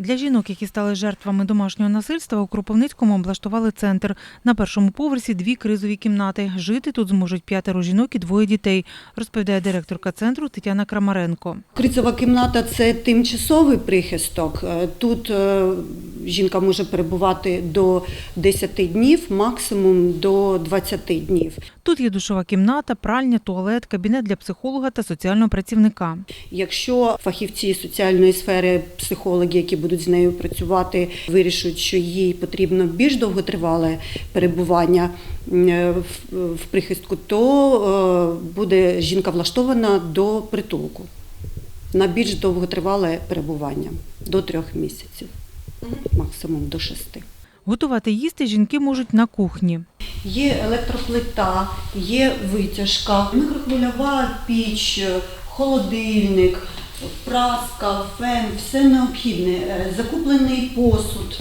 Для жінок, які стали жертвами домашнього насильства, у Кропивницькому облаштували центр. На першому поверсі дві кризові кімнати. Жити тут зможуть п'ятеро жінок і двоє дітей, розповідає директорка центру Тетяна Крамаренко. Кризова кімната це тимчасовий прихисток. Е, Тут е, жінка може перебувати до 10 днів, максимум до 20 днів. Тут є душова кімната, пральня, туалет, кабінет для психолога та соціального працівника. Якщо фахівці соціальної сфери, психологи, які будуть з нею працювати, вирішать, що їй потрібно більш довготривале перебування е, в- в прихистку, то е, буде жінка влаштована до притулку на більш довготривале перебування до трьох місяців, максимум до шести. Готувати їсти жінки можуть на кухні. Є електроплита, є витяжка, мікрохвильова піч, холодильник, праска, фен, все необхідне, е, закуплений посуд.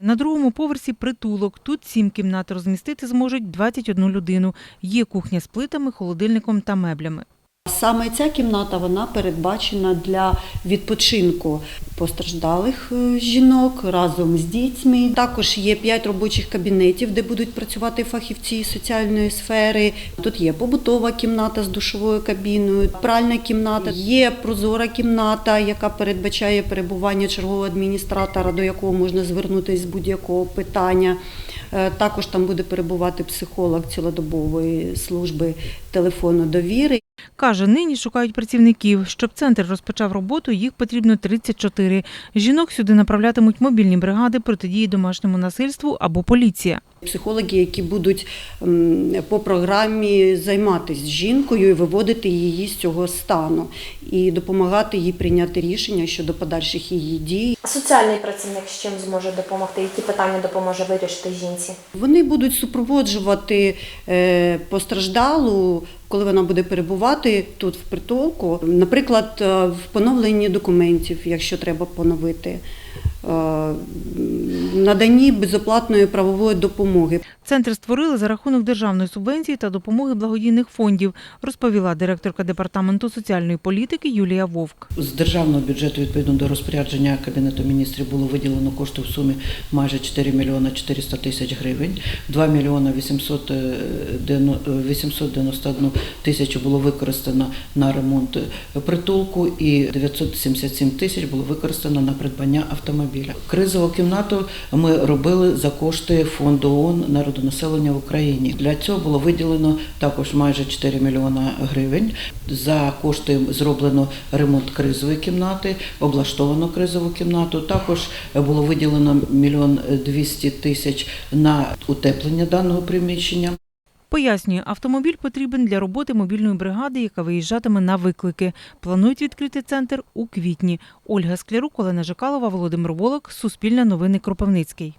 На другому поверсі притулок. Тут сім кімнат розмістити зможуть 21 людину. Є кухня з плитами, холодильником та меблями. Саме ця кімната вона передбачена для відпочинку постраждалих е, жінок разом з дітьми. Також є п'ять робочих кабінетів, де будуть працювати фахівці соціальної сфери. Тут є побутова кімната з душовою кабіною, пральна кімната, є прозора кімната, яка передбачає перебування чергового адміністратора, до якого можна звернутися з будь-якого питання. Е, Також там буде перебувати психолог цілодобової служби телефону довіри. Каже, нині шукають працівників. Щоб центр розпочав роботу, їх потрібно 34. Жінок сюди направлятимуть мобільні бригади протидії домашньому насильству або поліція. Психологи, які будуть по програмі займатися з жінкою і виводити її з цього стану і допомагати їй прийняти рішення щодо подальших її дій. А Соціальний працівник з чим зможе допомогти, які питання допоможе вирішити жінці? Вони будуть супроводжувати е, постраждалу, коли вона буде перебувати тут в притулку, наприклад, е, в поновленні документів, якщо треба поновити, наданні безоплатної правової допомоги. Центр створили за рахунок державної субвенції та допомоги благодійних фондів, розповіла директорка департаменту соціальної політики Юлія Вовк. З державного бюджету відповідно до розпорядження Кабінету міністрів було виділено кошти в сумі майже 4 мільйони 400 тисяч гривень. 2 мільйони 800, е, е, 891 тисячу було використано на ремонт е, притулку і 977 тисяч було використано на придбання автомобіля. Кризову кімнату ми робили за кошти фонду ООН народонаселення в Україні. Для цього було виділено також майже 4 мільйона гривень. За кошти зроблено ремонт кризової кімнати, облаштовано кризову кімнату. Також було виділено мільйон 200 тисяч на утеплення даного приміщення. Пояснює, автомобіль потрібен для роботи мобільної бригади, яка виїжджатиме на виклики. Планують відкрити центр у квітні. Ольга Склярук, Олена Жикалова, Володимир Волок, Суспільне новини Кропивницький.